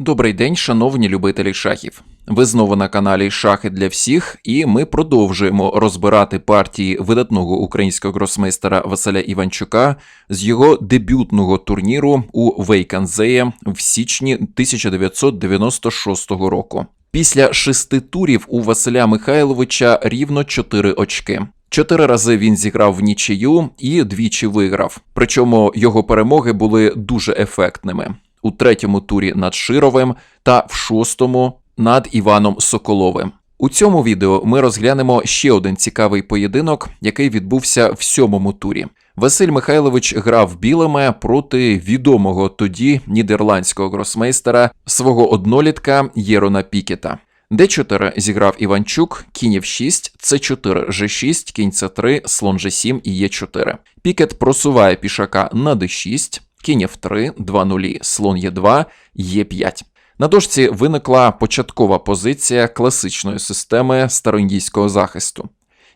Добрий день, шановні любителі шахів. Ви знову на каналі Шахи для всіх, і ми продовжуємо розбирати партії видатного українського гросмейстера Василя Іванчука з його дебютного турніру у Вейканзеє в січні 1996 року. Після шести турів у Василя Михайловича рівно 4 очки. Чотири рази він зіграв в нічию і двічі виграв. Причому його перемоги були дуже ефектними у третьому турі над Шировим та в шостому над Іваном Соколовим. У цьому відео ми розглянемо ще один цікавий поєдинок, який відбувся в сьомому турі. Василь Михайлович грав білими проти відомого тоді нідерландського гросмейстера свого однолітка Єрона Пікета. Д4 зіграв Іванчук, кінь F6, С4, Ж6, кінь С3, слон Ж7 і Е4. Пікет просуває пішака на Д6, кінь F3, 2 нулі, слон Е2, Е5. На дошці виникла початкова позиція класичної системи староіндійського захисту.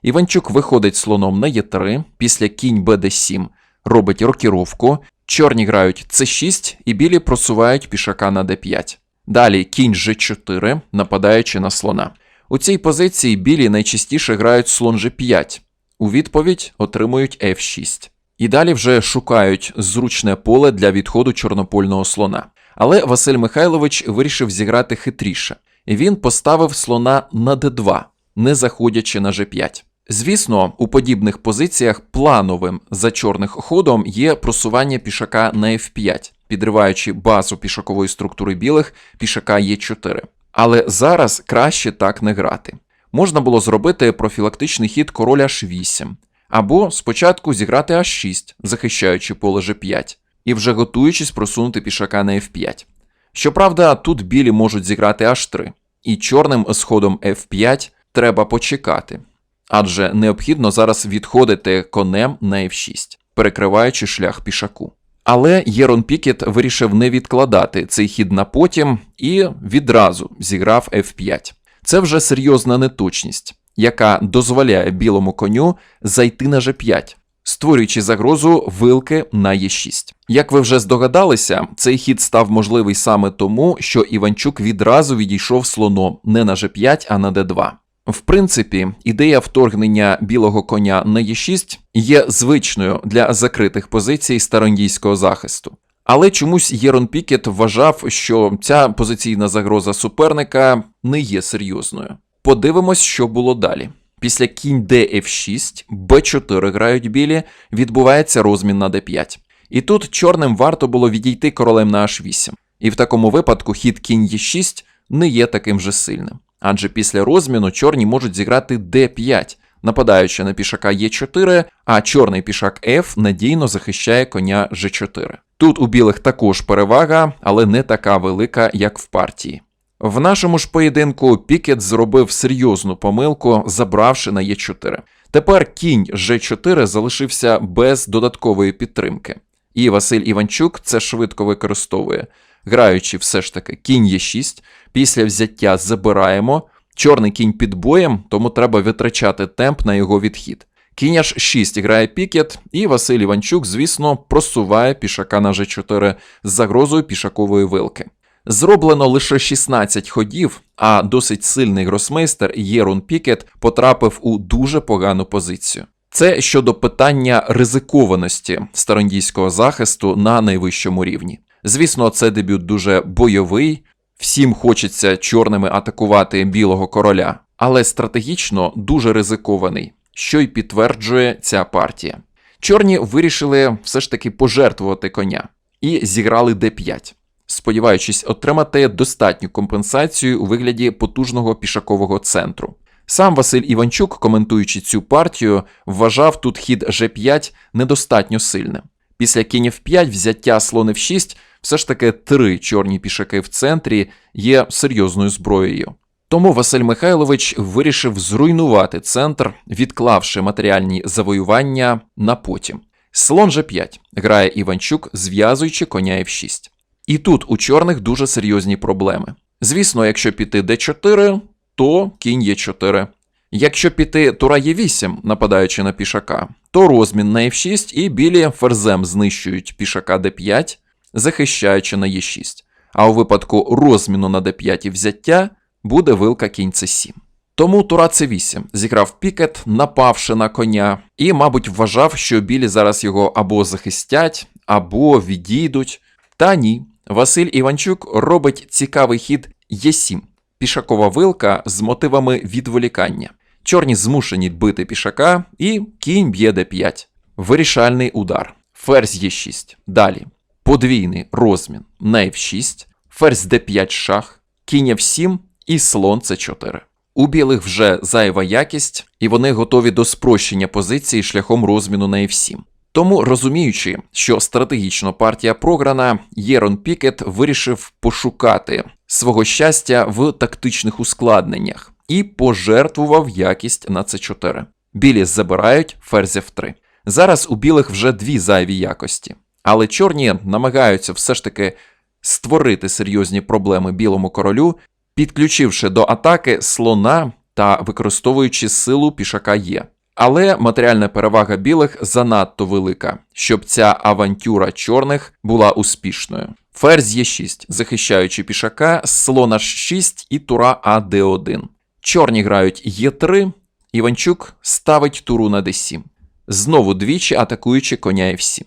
Іванчук виходить слоном на Е3, після кінь БД7 робить рокіровку, чорні грають С6 і білі просувають пішака на Д5. Далі кінь Ж4, нападаючи на слона. У цій позиції білі найчастіше грають слон G5. У відповідь отримують F6. І далі вже шукають зручне поле для відходу чорнопольного слона. Але Василь Михайлович вирішив зіграти хитріше. Він поставив слона на d2, не заходячи на g5. Звісно, у подібних позиціях плановим за чорних ходом є просування пішака на f5, підриваючи базу пішакової структури білих пішака Е4. Але зараз краще так не грати. Можна було зробити профілактичний хід короля H8, або спочатку зіграти H6, захищаючи поле G5, і вже готуючись просунути пішака на F5. Щоправда, тут білі можуть зіграти H3, і чорним з ходом F5 треба почекати, адже необхідно зараз відходити конем на F6, перекриваючи шлях пішаку. Але Єрон Пікет вирішив не відкладати цей хід на потім і відразу зіграв F5. Це вже серйозна неточність, яка дозволяє білому коню зайти на G5, створюючи загрозу вилки на Е6. Як ви вже здогадалися, цей хід став можливий саме тому, що Іванчук відразу відійшов слоном не на G5, а на D2. В принципі, ідея вторгнення білого коня на Е6 є звичною для закритих позицій староіндійського захисту. Але чомусь Єрон Пікет вважав, що ця позиційна загроза суперника не є серйозною. Подивимось, що було далі. Після кінь Df6, b4 грають білі, відбувається розмін на d5. І тут чорним варто було відійти королем на h8. І в такому випадку хід кінь e6 не є таким же сильним. Адже після розміну чорні можуть зіграти d5, нападаючи на пішака Е4, а чорний пішак F надійно захищає коня G4. Тут у білих також перевага, але не така велика, як в партії. В нашому ж поєдинку Пікет зробив серйозну помилку, забравши на Е4. Тепер кінь G4 залишився без додаткової підтримки. І Василь Іванчук це швидко використовує, граючи все ж таки кінь Е6, після взяття забираємо. Чорний кінь під боєм, тому треба витрачати темп на його відхід. Кінь аж 6 грає пікет, і Василь Іванчук, звісно, просуває пішака на G4 з загрозою пішакової вилки. Зроблено лише 16 ходів, а досить сильний гросмейстер Єрун Пікет потрапив у дуже погану позицію. Це щодо питання ризикованості старондійського захисту на найвищому рівні. Звісно, це дебют дуже бойовий, всім хочеться чорними атакувати білого короля, але стратегічно дуже ризикований, що й підтверджує ця партія. Чорні вирішили все ж таки пожертвувати коня і зіграли d5 сподіваючись отримати достатню компенсацію у вигляді потужного пішакового центру. Сам Василь Іванчук, коментуючи цю партію, вважав тут хід G5 недостатньо сильним. Після кінь F5 взяття слон F6 все ж таки три чорні пішаки в центрі є серйозною зброєю. Тому Василь Михайлович вирішив зруйнувати центр, відклавши матеріальні завоювання на потім. Слон G5 грає Іванчук, зв'язуючи коня F6. І тут у чорних дуже серйозні проблеми. Звісно, якщо піти d4, то кінь Е4. Якщо піти тура Е8, нападаючи на пішака, то розмін на F6 і білі ферзем знищують пішака d5, захищаючи на Е6. а у випадку розміну на d5 і взяття буде вилка кінь c7. Тому тура c8 зіграв пікет, напавши на коня, і, мабуть, вважав, що білі зараз його або захистять, або відійдуть. Та ні. Василь Іванчук робить цікавий хід Е7. Пішакова вилка з мотивами відволікання. Чорні змушені бити пішака, і кінь б'є d5. Вирішальний удар. Ферзь Е6. Далі. Подвійний розмін на F6, ферзь d5 шах, кінь F7 і слон c4. У білих вже зайва якість, і вони готові до спрощення позиції шляхом розміну на F7. Тому, розуміючи, що стратегічно партія програна, Єрон Пікет вирішив пошукати свого щастя в тактичних ускладненнях і пожертвував якість на c4. Білі забирають ферзь f3. Зараз у білих вже дві зайві якості, але чорні намагаються все ж таки створити серйозні проблеми білому королю, підключивши до атаки слона та використовуючи силу пішака Є. Але матеріальна перевага білих занадто велика, щоб ця авантюра чорних була успішною. Ферзь Е6, захищаючи пішака, слон H6 і тура АД1. Чорні грають Е3, Іванчук ставить туру на d7. Знову двічі атакуючи коня F7.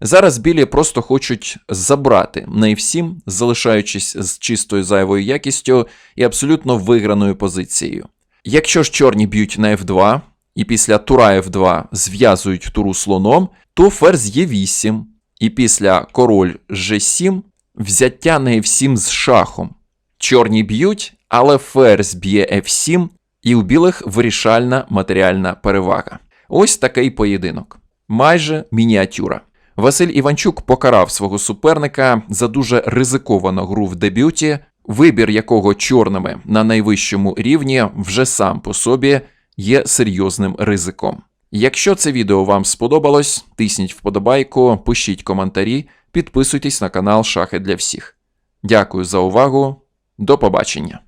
Зараз білі просто хочуть забрати на F7, залишаючись з чистою зайвою якістю і абсолютно виграною позицією. Якщо ж чорні б'ють на F2 і після тура F2 зв'язують туру слоном, то ферзь Е8, і після король G7 взяття на F7 з шахом. Чорні б'ють, але ферзь б'є F7, і у білих вирішальна матеріальна перевага. Ось такий поєдинок. Майже мініатюра. Василь Іванчук покарав свого суперника за дуже ризиковану гру в дебюті, вибір якого чорними на найвищому рівні вже сам по собі є серйозним ризиком. Якщо це відео вам сподобалось, тисніть вподобайку, пишіть коментарі, підписуйтесь на канал Шахи для всіх. Дякую за увагу, до побачення!